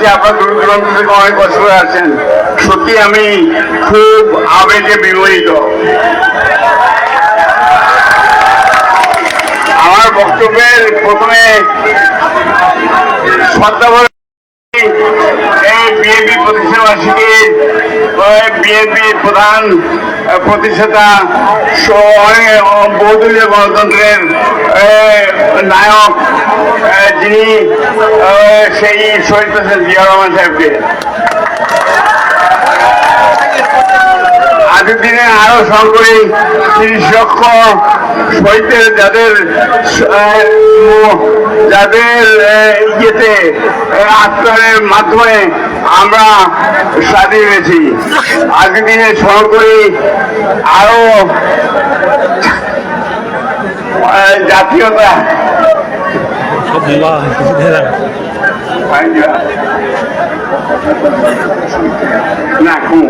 জানাচ্ছি আপনার দূর দূরান্ত থেকে অনেক কষ্ট আছেন, সত্যি আমি খুব আবেগে বিমোহিত। আমার বক্তব্যের প্রথমে শ্রদ্ধাভরে এই বিএনপি প্রতিষ্ঠা বিএনপি প্রধান প্রতিষ্ঠাতা বহুদলীয় গণতন্ত্রের নায়ক যিনি সেই শহীদ প্রেসিডেন্ট জিয়া রহমান সাহেবকে। আগের দিনে আরও সরকারি তিরিশ লক্ষ শহীদের যাদের যাদের ইয়েতে আহ, আত্মারের মাধ্যমে আমরা স্বাধীন হয়েছি আগের দিনে সরকারি আরও জাতীয়তা না খুব?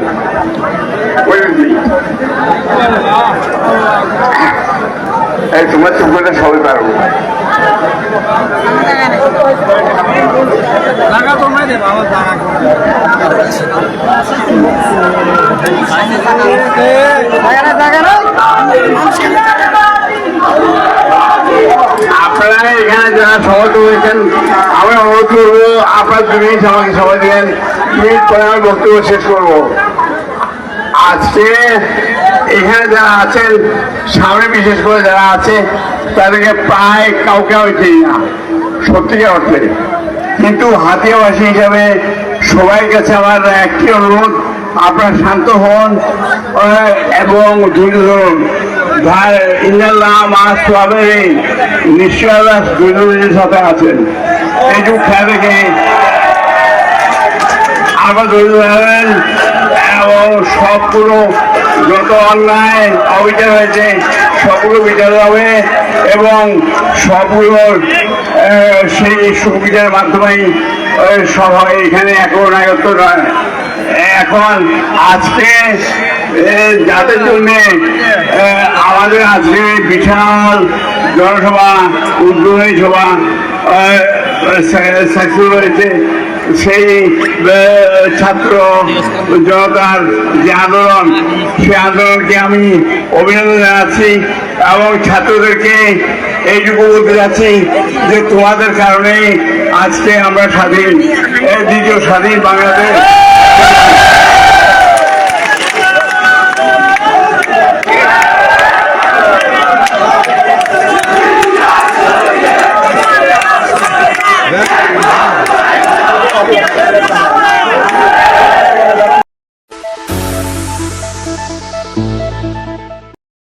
এই তোমার চোখটা সবাই পারব জায়গা তো নাই রে বাবা জায়গা জায়গা জায়গা না আপনারা এখানে যারা সমর্থ হয়েছেন আমরা অনুরোধ করব আপনার দু মিনিট আমাকে সময় দেবেন মিনিট পরে আমি বক্তব্য শেষ করব। আজকে এখানে যারা আছেন, সামনে বিশেষ করে যারা আছে, তাদেরকে প্রায় কাউকে আমি না। সত্যিকার অর্থে কিন্তু হাতিয়াবাসী হিসাবে সবাই কাছে আমার একটি অনুরোধ, আপনারা শান্ত হন, এবং ধৈর্য ধরুন। নিশ্চয় ধৈর্যের সাথে আছেন। এইটুকু খেয়াল রেখে আবার ধৈর্য ধরেন। সবগুলো যত অন্যায় অবিচার হয়েছে সবগুলো বিচার হবে এবং সবগুলোর সেই সুবিচারের মাধ্যমেই আহ, সব হয় এখানে একনায়কত্ব নয়। এখন আজকে যাদের জন্যে আমাদের আজকে বিশাল জনসভা উদ্বোধনী সভা সাকসেস হয়েছে সেই ছাত্র জনতার যে আন্দোলন, সেই আন্দোলনকে আমি অভিনন্দন জানাচ্ছি এবং ছাত্রদেরকে এইটুকু বলতে যাচ্ছি যে তোমাদের কারণেই আজকে আমরা স্বাধীন দ্বিতীয় স্বাধীন বাংলাদেশ। Bye.